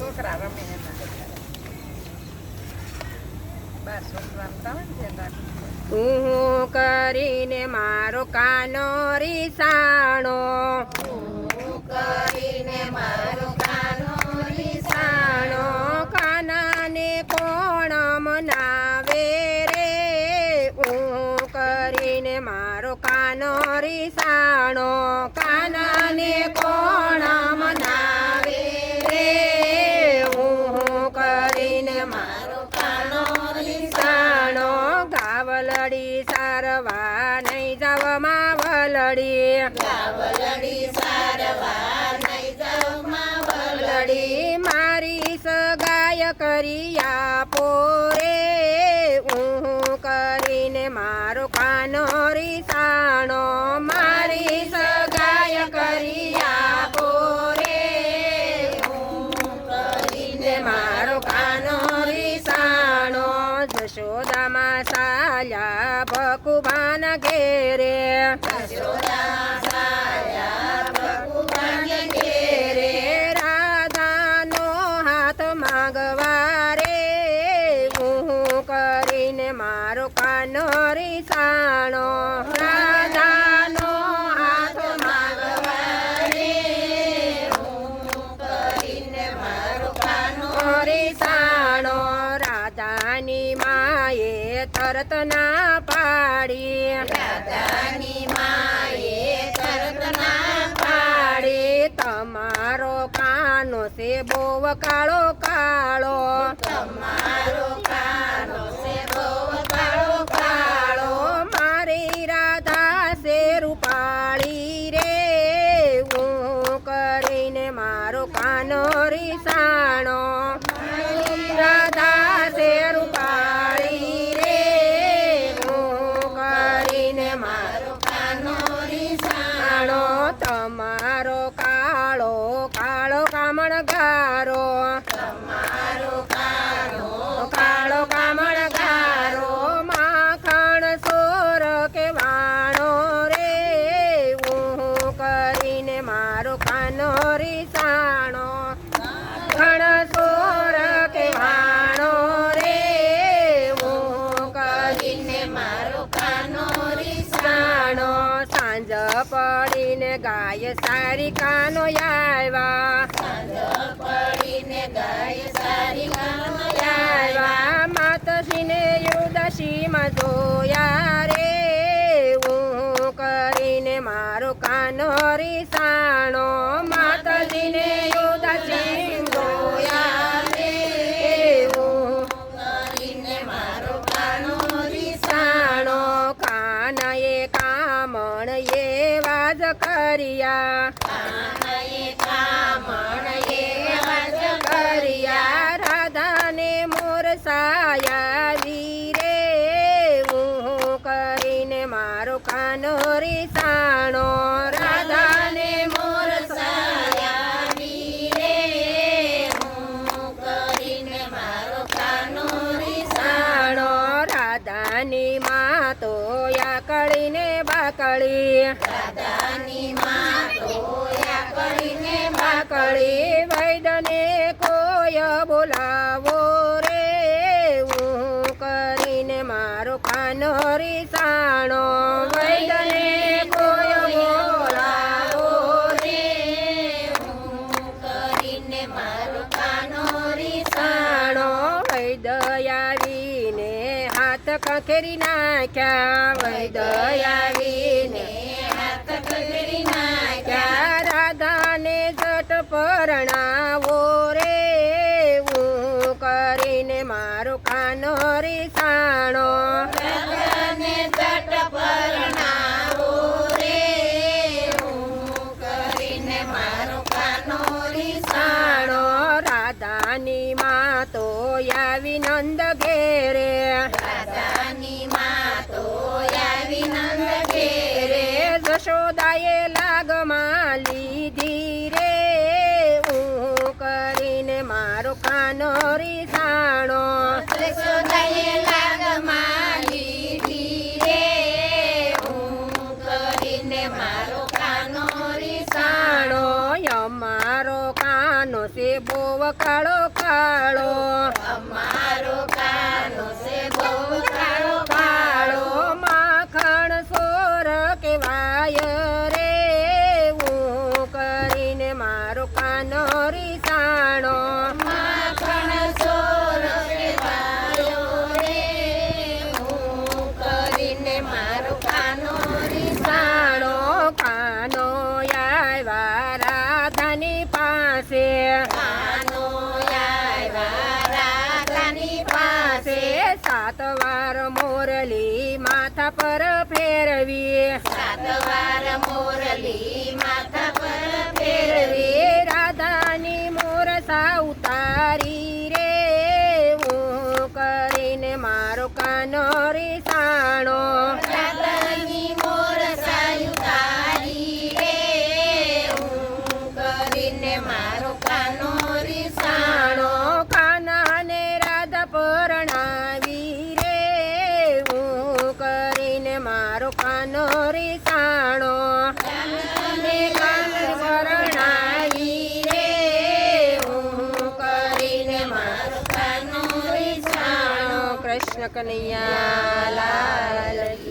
છોકરા હું કરીને મારો કાનો રીસાણો કાનો રીસાણો કાનને કોણ મનાવે રે? હું કરીને મારો કાનો રીસાણો ગાવલડી સારવા નહીં જવામાં વલડી ગાવલડી સારવા નહીં જમા વલડી મારી સગાય કરી આપો રે. હું કરીને મારો રીસાણો મારી સગાય કરી આપો રે. કરીને મારો કાનો રીસાણો જશોદામાં સાલ્યા ભકુબાન ઘેરે. હું કરીને મારો કાનો રીસાણો રાધાની માએ તરત ના પાડી. દાદાની માએ તરત ના પાડી. તમારો કાનો છે બોવ કાળો કાળો. તમારો કાનો છે બોવ કાળો કાળો. મારી રાધા છે રૂપાળી રે. હું કરીને મારો કાનો રીસાણો. રાધા ગાય સારી કાનો આવ્યા પડીને ગાય સારી કાનો આવ્યા માતશ્રીને યુદશીમાં જોયા રે. હું કરીને મારો કાનો રીસાણો માતાજીને યુદશી રાધાને મોર સાયા હું કરીને મારો કાનો રીસાણો રાધાની માં તો યાકળીને બાકળી. દાદાની માં તોયા કરીને બાકળી. વૈદને કોય બોલાવો રે. હું કરીને મારો કાનો સાણો. વૈદને કોય બોલાવો રે. હું કરીને મારો કાનો હાથ નાખ્યા વૈ દયાવીને હાથ કરી નાખ્યા રાધાને જટ પરણાવો દાદાએ લાગ માલી ધીરે. હું કરીને મારો કાનો રીસાણો દાદાએ લાગમાં લીધી રે હું કરીને મારો કાનો રીસાણો અમારો કાનો છે બોવ કાળો કાળ કાનો રીસાણો માખણ સોર કહેવાયો રે. હું કરીને મારો કાનો સાણો. કાનો આવ્યા રાધાની પાસે. કાનો આવ્યા રાધાની પાસે. સાત વાર મોરલી માથા પર ફેરવી. સાત વાર મોરલી માથા મોરસા ઉતારી રે હું કરીને મારો કાનો સાણો. મોર સાયુતારી રે હું કરીને મારો કાનો રીસાણો સાણો. કાનાને રાધા પરણાવી કૃષ્ણ કનૈયા લાલ કી